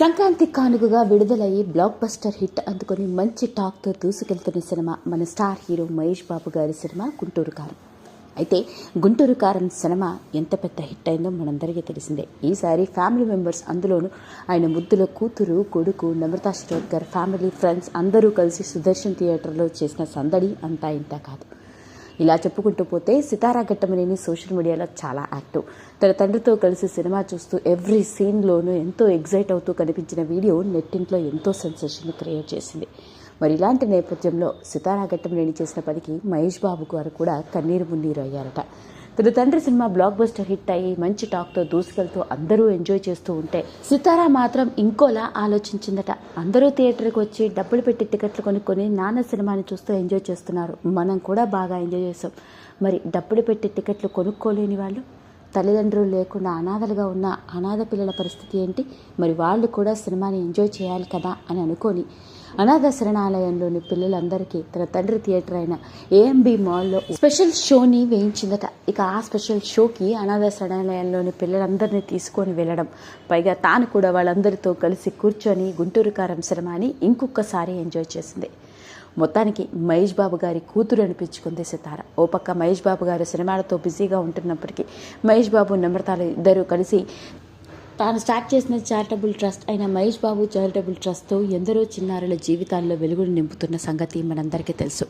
సంక్రాంతి కానుకగా విడుదలయ్యి block buster hit అందుకొని మంచి టాక్తో దూసుకెళ్తున్న సినిమా మన స్టార్ హీరో మహేష్ బాబు గారి సినిమా గుంటూరు కారం. అయితే గుంటూరు కారం సినిమా ఎంత పెద్ద హిట్ అయిందో మనందరికీ తెలిసిందే. ఈసారి ఫ్యామిలీ మెంబర్స్ అందులోనూ ఆయన ముద్దుల కూతురు కొడుకు నమ్రతా శిరోద్కర్ ఫ్యామిలీ ఫ్రెండ్స్ అందరూ కలిసి సుదర్శన్ థియేటర్లో చేసిన సందడి అంతా ఇంత కాదు. ఇలా చెప్పుకుంటూ పోతే సితారా ఘట్టమనేని సోషల్ మీడియాలో చాలా యాక్టివ్. తన తండ్రితో కలిసి సినిమా చూస్తూ ఎవ్రీ సీన్లోనూ ఎంతో ఎగ్జైట్ అవుతూ కనిపించిన వీడియో నెట్టింట్లో ఎంతో సెన్సేషన్ క్రియేట్ చేసింది. మరి ఇలాంటి నేపథ్యంలో సితారా ఘట్టమనేని చేసిన పనికి మహేష్ బాబు గారు కూడా కన్నీరు మున్నీరు అయ్యారట. తన తండ్రి సినిమా బ్లాక్ బస్టర్ హిట్ అయ్యి మంచి టాక్తో దూసుకెళ్తూ అందరూ ఎంజాయ్ చేస్తూ ఉంటే సితారా మాత్రం ఇంకోలా ఆలోచించిందట. అందరూ థియేటర్కి వచ్చి డబ్బులు పెట్టి టికెట్లు కొనుక్కొని నాన్న సినిమాని చూస్తూ ఎంజాయ్ చేస్తున్నారు. మనం కూడా బాగా ఎంజాయ్ చేసాం మరి డబ్బులు పెట్టి టికెట్లు కొనుక్కోలేని వాళ్ళు? తల్లిదండ్రులు లేకుండా అనాథలుగా ఉన్న అనాథ పిల్లల పరిస్థితి ఏంటి? మరి వాళ్ళు కూడా సినిమాని ఎంజాయ్ చేయాలి కదా అని అనుకొని అనాథ శరణాలయంలోని పిల్లలందరికీ తన తండ్రి థియేటర్ అయిన ఏఎంబి మాల్లో స్పెషల్ షోని వేయించిందట. ఇక ఆ స్పెషల్ షోకి అనాథ శరణాలయంలోని పిల్లలందరినీ తీసుకొని వెళ్ళడం. పైగా తాను కూడా వాళ్ళందరితో కలిసి కూర్చొని గుంటూరు కారం సినిమాని ఇంకొకసారి ఎంజాయ్ చేసింది. మొత్తానికి మహేష్ బాబు గారి కూతురు అనిపించుకుంది సితార. ఓ పక్క మహేష్ బాబు గారు సినిమాలతో బిజీగా ఉంటున్నప్పటికీ మహేష్ బాబు నమ్రతలు ఇద్దరు కలిసి తాను స్టార్ట్ చేసిన చారిటబుల్ ట్రస్ట్ అయిన మహేష్ బాబు చారిటబుల్ ట్రస్ట్తో ఎందరో చిన్నారుల జీవితాల్లో వెలుగును నింపుతున్న సంగతి మనందరికీ తెలుసు.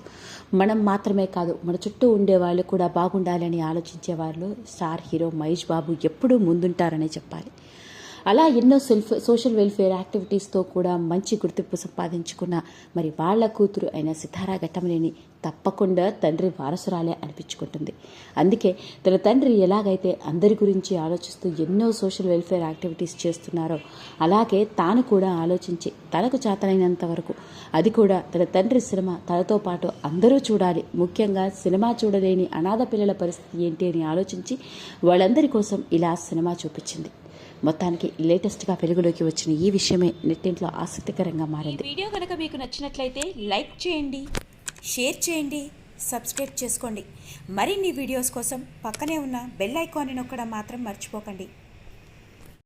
మనం మాత్రమే కాదు మన చుట్టూ ఉండే వాళ్ళు కూడా బాగుండాలని ఆలోచించే వాళ్ళు స్టార్ హీరో మహేష్ బాబు ఎప్పుడూ ముందుంటారనే చెప్పాలి. అలా ఎన్నో సెల్ఫ్ సోషల్ వెల్ఫేర్ యాక్టివిటీస్తో కూడా మంచి గుర్తింపు సంపాదించుకున్న మరి వాళ్ళ కూతురు అయిన సితారా ఘట్టమనేని తప్పకుండా తండ్రి వారసురాలే అనిపించుకుంటుంది. అందుకే తన తండ్రి ఎలాగైతే అందరి గురించి ఆలోచిస్తూ ఎన్నో సోషల్ వెల్ఫేర్ యాక్టివిటీస్ చేస్తున్నారో అలాగే తాను కూడా ఆలోచించి తనకు చేతనైనంత వరకు అది కూడా తన తండ్రి సినిమా తనతో పాటు అందరూ చూడాలి. ముఖ్యంగా సినిమా చూడలేని అనాథ పిల్లల పరిస్థితి ఏంటి అని ఆలోచించి వాళ్ళందరి కోసం ఇలా సినిమా చూపించింది. మొత్తానికి లేటెస్ట్గా వెలుగులోకి వచ్చిన ఈ విషయమే నెట్టింట్లో ఆసక్తికరంగా మారింది. వీడియో కనుక మీకు నచ్చినట్లయితే లైక్ చేయండి షేర్ చేయండి సబ్స్క్రైబ్ చేసుకోండి. మరిన్ని వీడియోస్ కోసం పక్కనే ఉన్న బెల్ ఐకాన్ని నొక్కడం మాత్రం మర్చిపోకండి.